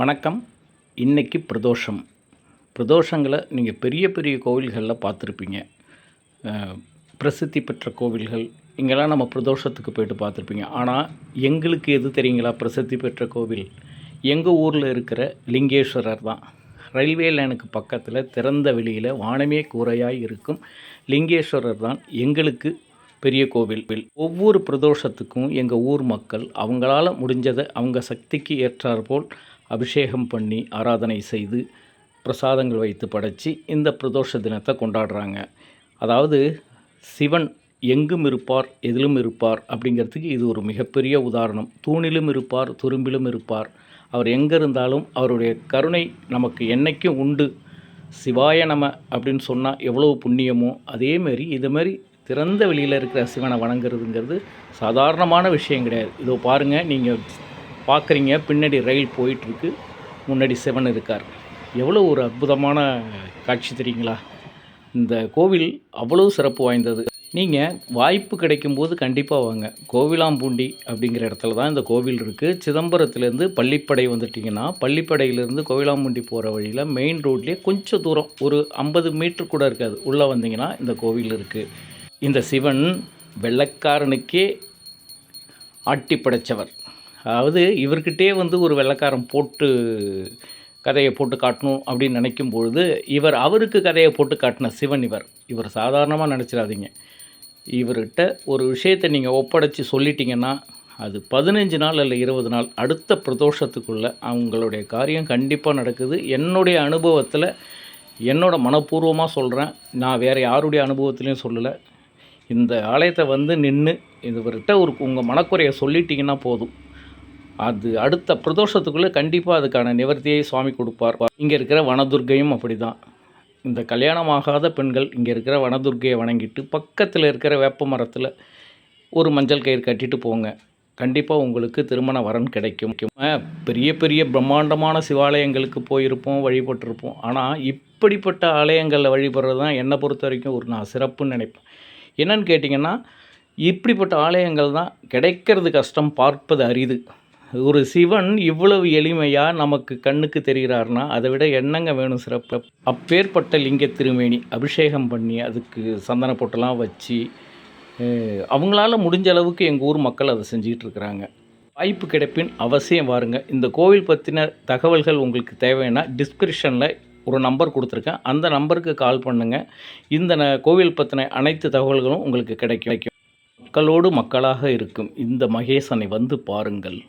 வணக்கம். இன்னைக்கு பிரதோஷம். பிரதோஷங்களை நீங்கள் பெரிய பெரிய கோவில்களில் பார்த்துருப்பீங்க. பிரசித்தி பெற்ற கோவில்கள் இங்கெல்லாம் நம்ம பிரதோஷத்துக்கு போயிட்டு பார்த்துருப்பீங்க. ஆனால் எங்களுக்கு எது தெரியுங்களா? பிரசித்தி பெற்ற கோவில். எங்கள் ஊரில் இருக்கிற லிங்கேஸ்வரர் தான். ரயில்வே லைனுக்கு பக்கத்தில் திறந்த வெளியில் வானமே கூரையாய் இருக்கும் லிங்கேஸ்வரர் தான் எங்களுக்கு பெரிய கோவில். ஒவ்வொரு பிரதோஷத்துக்கும் எங்கள் ஊர் மக்கள் அவங்களால முடிஞ்சதை அவங்க சக்திக்கு ஏற்றாற்போல் அபிஷேகம் பண்ணி ஆராதனை செய்து பிரசாதங்கள் வைத்து படைச்சி இந்த பிரதோஷ தினத்தை கொண்டாடுறாங்க. அதாவது சிவன் எங்கும் இருப்பார் எதிலும் இருப்பார் அப்படிங்கிறதுக்கு இது ஒரு மிகப்பெரிய உதாரணம். தூணிலும் இருப்பார் துரும்பிலும் இருப்பார். அவர் எங்கே இருந்தாலும் அவருடைய கருணை நமக்கு என்னைக்கும் உண்டு. சிவாய நம அப்படின்னு சொன்னால் எவ்வளோ புண்ணியமோ அதேமாரி இதுமாரி திறந்த வெளியில் இருக்கிற சிவனை வணங்குறதுங்கிறது சாதாரணமான விஷயம் கிடையாது. இதோ பாருங்கள் நீங்கள் பார்க்குறீங்க பின்னாடி ரயில் போயிட்டுருக்கு முன்னாடி சிவன் இருக்கார். எவ்வளோ ஒரு அற்புதமான காட்சி தெரியுங்களா? இந்த கோவில் அவ்வளோ சிறப்பு வாய்ந்தது. நீங்கள் வாய்ப்பு கிடைக்கும்போது கண்டிப்பாக வாங்க. கோவிலாம்பூண்டி அப்படிங்கிற இடத்துல தான் இந்த கோவில் இருக்குது சிதம்பரத்துலேருந்து பள்ளிப்படை வந்துட்டிங்கன்னா பள்ளிப்படையிலேருந்து கோவிலாம்பூண்டி போகிற வழியில் மெயின் ரோட்லேயே கொஞ்சம் தூரம் ஒரு ஐம்பது மீட்டர் கூட இருக்காது. உள்ளே வந்தீங்கன்னா இந்த கோவில் இருக்குது இந்த சிவன் வெள்ளைக்காரனுக்கே ஆட்டி படைத்தவர் அதாவது இவர்கிட்டே வந்து ஒரு வெள்ளக்காரன் போட்டு கதையை போட்டு காட்டணும் அப்படின்னு நினைக்கும் பொழுது இவர் அவருக்கு கதையை போட்டு காட்டின சிவன் இவர். இவர் சாதாரணமாக நினச்சிடாதீங்க. இவர்கிட்ட ஒரு விஷயத்தை நீங்கள் ஒப்படைச்சி சொல்லிட்டீங்கன்னா அது பதினஞ்சு நாள் இல்லை இருபது நாள் அடுத்த பிரதோஷத்துக்குள்ளே அவங்களுடைய காரியம் கண்டிப்பாக நடக்குது. என்னுடைய அனுபவத்தில் என்னோடய மனப்பூர்வமாக சொல்கிறேன் நான் வேறு யாருடைய அனுபவத்துலேயும் சொல்லலை. இந்த ஆலயத்தை வந்து நின்று இவர்கிட்ட ஒரு உங்கள் மனக்குறையை சொல்லிட்டீங்கன்னா போதும். அது அடுத்த பிரதோஷத்துக்குள்ளே கண்டிப்பாக அதுக்கான நிவர்த்தியை சுவாமி கொடுப்பார். இங்கே இருக்கிற வனதுர்க்கையும் அப்படி தான் இந்த கல்யாணமாகாத பெண்கள் இங்கே இருக்கிற வனதுர்க்கையை வணங்கிட்டு பக்கத்தில் இருக்கிற வேப்ப மரத்தில் ஒரு மஞ்சள் கயிறு கட்டிட்டு போங்க. கண்டிப்பாக உங்களுக்கு திருமண வரன் கிடைக்கும். பெரிய பெரிய பிரம்மாண்டமான சிவாலயங்களுக்கு போயிருப்போம் வழிபட்டிருப்போம். ஆனால் இப்படிப்பட்ட ஆலயங்களில் வழிபடுறது தான் என்னை பொறுத்த வரைக்கும் ஒரு நான் சிறப்புன்னு நினைப்பேன். என்னன்னு கேட்டிங்கன்னா இப்படிப்பட்ட ஆலயங்கள் தான் கிடைக்கிறது கஷ்டம் பார்ப்பது அரிது. ஒரு சிவன் இவ்வளவு எளிமையாக நமக்கு கண்ணுக்கு தெரிகிறார்னா அதை விட என்னங்க வேணும் சிறப்பு? அப்பேற்பட்ட லிங்க திருமேனி அபிஷேகம் பண்ணி அதுக்கு சந்தன பொட்டெல்லாம் வச்சு அவங்களால முடிஞ்ச அளவுக்கு எங்கள் ஊர் மக்கள் அதை செஞ்சுக்கிட்டு இருக்கிறாங்க. வாய்ப்பு கிடைப்பின் அவசியம் வாருங்க. இந்த கோவில் பற்றின தகவல்கள் உங்களுக்கு தேவைன்னா டிஸ்கிரிப்ஷனில் ஒரு நம்பர் கொடுத்துருக்கேன். அந்த நம்பருக்கு கால் பண்ணுங்கள் இந்த ந- கோவில் பற்றின அனைத்து தகவல்களும் உங்களுக்கு கிடைக்கும். மக்களோடு மக்களாக இருக்கும். இந்த மகேசனை வந்து பாருங்கள்.